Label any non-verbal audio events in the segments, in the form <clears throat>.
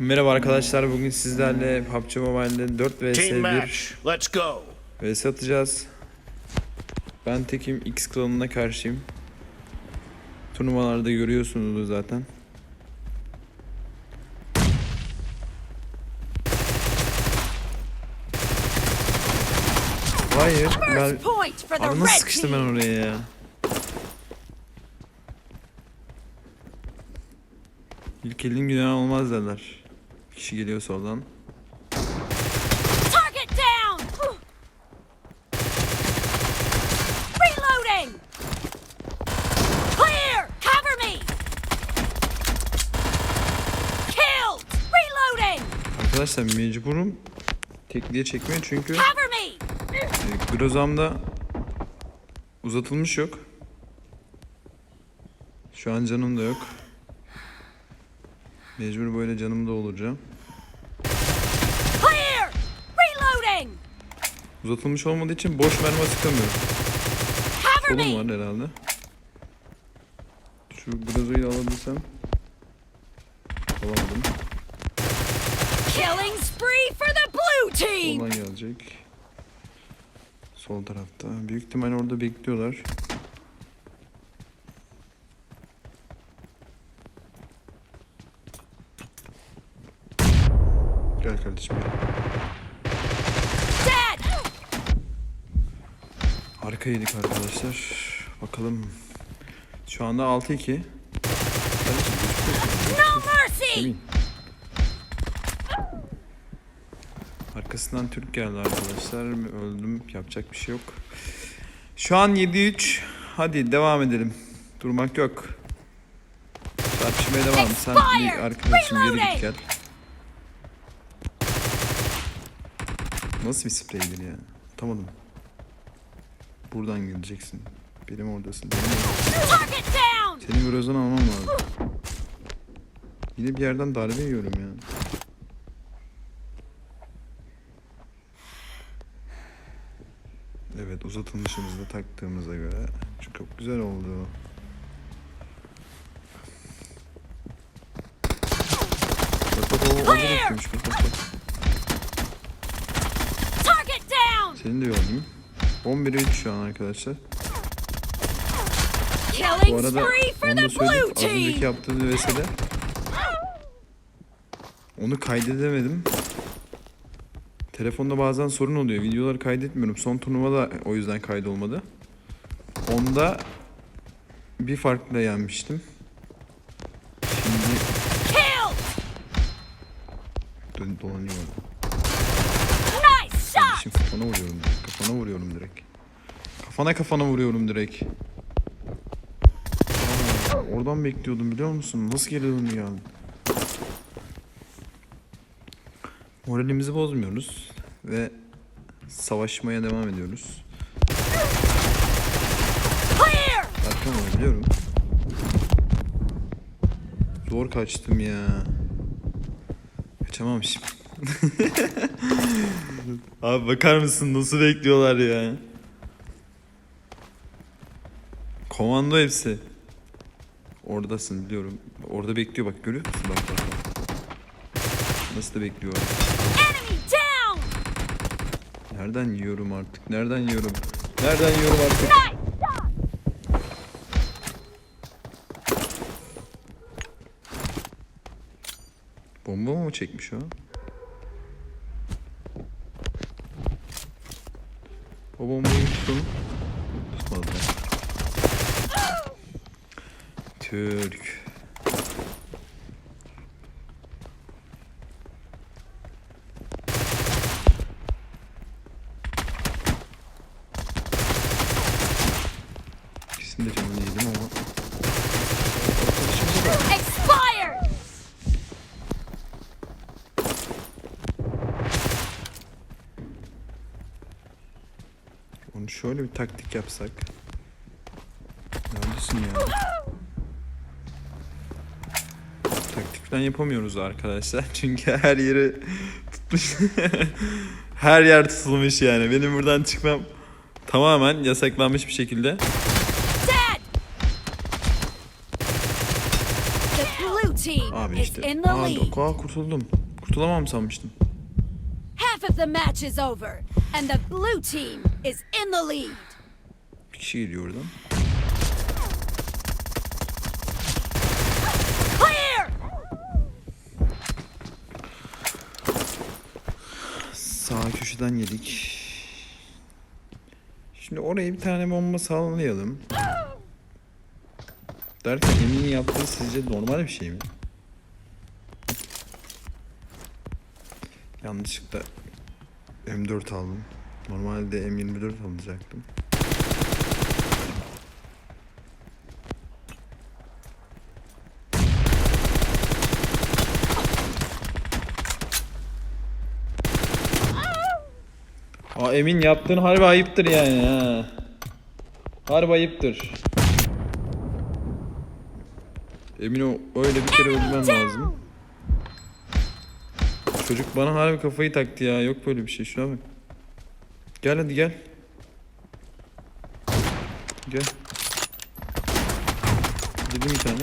Merhaba arkadaşlar bugün sizlerle PUBG Mobile'de 4 vs Team 1 match. Let's go. vs atacağız. Ben tekim X klanına karşıyım. Turnuvalarda görüyorsunuz zaten. Hayır ben Abi nasıl sıkıştım ben oraya ya? İlk elin günah olmaz derler. Kişi geliyor soldan. Target down. Reloading. Clear. Cover me. Killed. Reloading. Arkadaşlar mecburum tekliğe çekmeye çünkü Cover me. e, Grozam'da uzatılmış yok. Şu an canım da yok. Mecbur böyle canımı. Clear. Reloading. Uzatılmış olmadığı için boş mermi sıkamıyorum. Kolum var herhalde. Şu Grozo'yu da alabilsem. Alamadım. Killing spree for the blue team. Soldan gelecek. Sol tarafta. Büyük ihtimal orada bekliyorlar. Gel kardeşim. Arka yedik arkadaşlar. Bakalım. Şu anda 6-2. Kardeşim, No mercy. Emin. Arkasından Türk geldi arkadaşlar. Öldüm. Yapacak bir şey yok. Şu an 7-3. Hadi devam edelim. Durmak yok. Tartışmaya devam. Sen bir arkadaşım geri git gel. Nasıl bir spreydir ya? Tutamadım. Buradan geleceksin. Benim oradasın. Benim oradasın. Senin grozunu almam lazım. Yine bir yerden darbe yiyorum ya. Evet uzatılmışımızda taktığımıza göre çok, güzel oldu. Bak bak o orada bekliyormuş bak bak bak. Target down. Seni de yollayayım. 11'e 3 şu an arkadaşlar. Bu arada onu da söyleyeyim. Az önceki team. yaptığım VS'de onu kaydedemedim. Telefonda bazen sorun oluyor. Videoları kaydetmiyorum. Son turnuva da o yüzden kaydolmadı. Onda bir farkla yenmiştim. Şimdi dön dolanıyor. Şimdi kafana vuruyorum direkt. Kafana vuruyorum direkt. Kafana kafana vuruyorum direkt. Aa, oradan bekliyordum biliyor musun? Nasıl geliyordun ya? Moralimizi bozmuyoruz ve savaşmaya devam ediyoruz. Var biliyorum. Zor kaçtım ya. Kaçamam şimdi. <laughs> Abi bakar mısın nasıl bekliyorlar ya. Komando hepsi. Oradasın biliyorum. Orada bekliyor bak görüyor musun? Bak bak bak. Nasıl da bekliyor. Nereden yiyorum artık? Nereden yiyorum? Nereden yiyorum artık? Bomba mı çekmiş o? O bombayı tutun. Tutmadı. Türk. Onu şöyle bir taktik yapsak. Neredesin ya? Taktik falan yapamıyoruz arkadaşlar. <laughs> Çünkü her yeri tutmuş. <laughs> her yer tutulmuş yani. Benim buradan çıkmam tamamen yasaklanmış bir şekilde. Abi işte. Aa, aa, kurtuldum. Kurtulamam sanmıştım. Half of the match is over, and the blue team is in the lead. Bir kişi geliyor oradan. Clear! Sağ köşeden yedik. Şimdi oraya bir tane bomba sallayalım. Derken Emin'in yaptığı sizce normal bir şey mi? Yanlışlıkla M4 aldım. Normalde M24 alacaktım. Aa Emin yaptığın harbi ayıptır yani ha. Harbi ayıptır. Emin o öyle bir kere öldürmem lazım. Çocuk bana harbi kafayı taktı ya. Yok böyle bir şey. Şuna bak. Gel hadi gel. Gel. Dedim bir tane.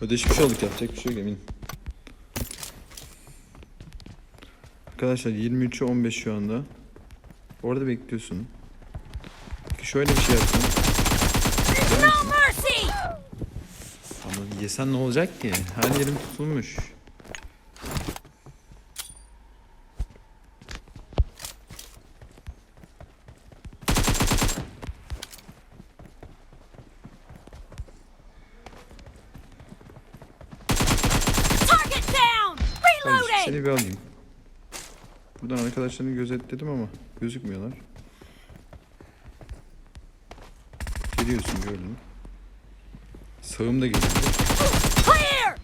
Ödeşmiş olduk yapacak bir şey yok emin. Arkadaşlar 23'ü 15 şu anda. Orada bekliyorsun. Peki şöyle bir şey yapsam. No mercy! Ama yesen ne olacak ki? Her yerim tutulmuş. Target down! Seni bir alayım. Buradan arkadaşlarını gözetledim ama gözükmüyorlar. Geliyorsun gördüm. Sağımda geliyor. Clear!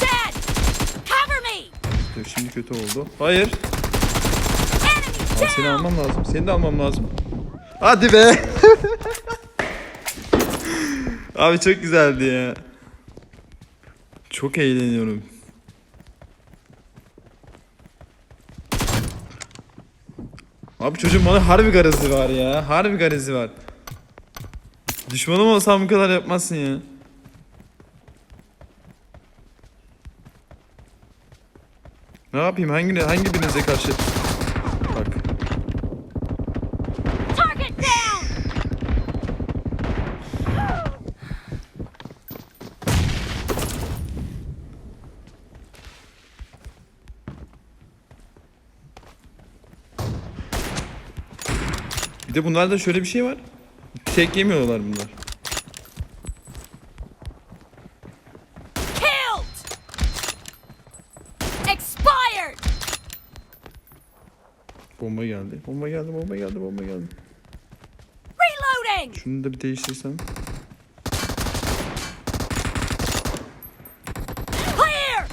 Dead! Cover me! Dur, Şimdi kötü oldu. Hayır. Aa, seni almam lazım. Seni de almam lazım. Hadi be. <laughs> Abi çok güzeldi ya. Çok eğleniyorum. Abi çocuğun bana harbi garezi var ya. Harbi garezi var. Düşmanım olsam bu kadar yapmazsın ya. Ne yapayım? Hangi hangi birinize karşı? Bak. Target down! Bir de bunlarda şöyle bir şey var. Tek yemiyorlar bunlar. Killed! Expired! Bomba geldi. Bomba geldi, bomba geldi, bomba geldi. Reloading! Şunu da bir değiştirsem. Clear!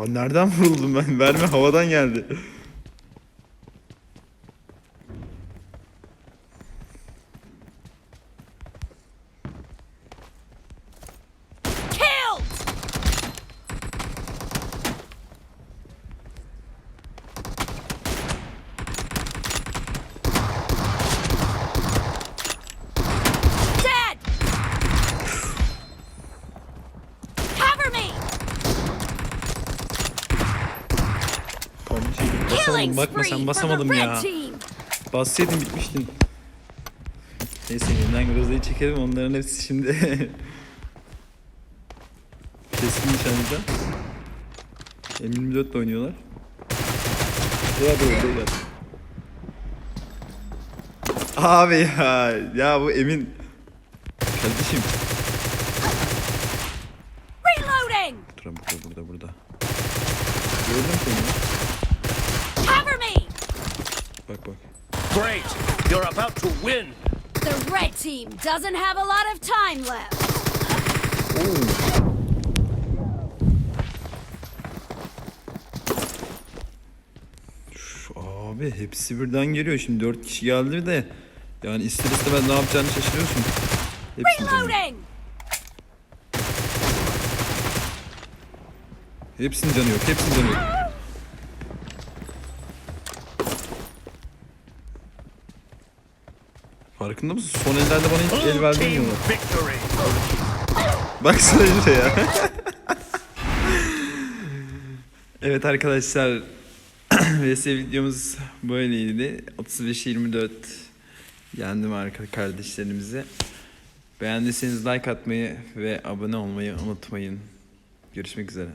Aa, nereden <laughs> vuruldum ben? Verme havadan geldi. Killed! Dead! Cover me! Basamam bakma sen basamadım ya. Bassaydın bitmiştin. Neyse yeniden Groza'yı çekelim onların hepsi şimdi <laughs> Keskin nişancıda. M24 ile oynuyorlar. Buraya doğru gel. Abi ya ya bu Emin Kardeşim Reloading! Dur burada burada burada Gördüm seni Cover me! Bak bak Great! You're about to win! The red team doesn't have a lot of time left. Üf, Abi hepsi birden geliyor. Şimdi dört kişi geldi de. Yani ister istemez ne yapacağını şaşırıyorsun. Hepsini. Reloading! Hepsinin canı yok. Hepsinin canı yok. Farkında mısın? Son ellerde bana hiç el vermiyorlar. Baksana işte ya. evet arkadaşlar. <clears throat> VS videomuz böyleydi. 35-24 yendim arka kardeşlerimizi. Beğendiyseniz like atmayı ve abone olmayı unutmayın. Görüşmek üzere.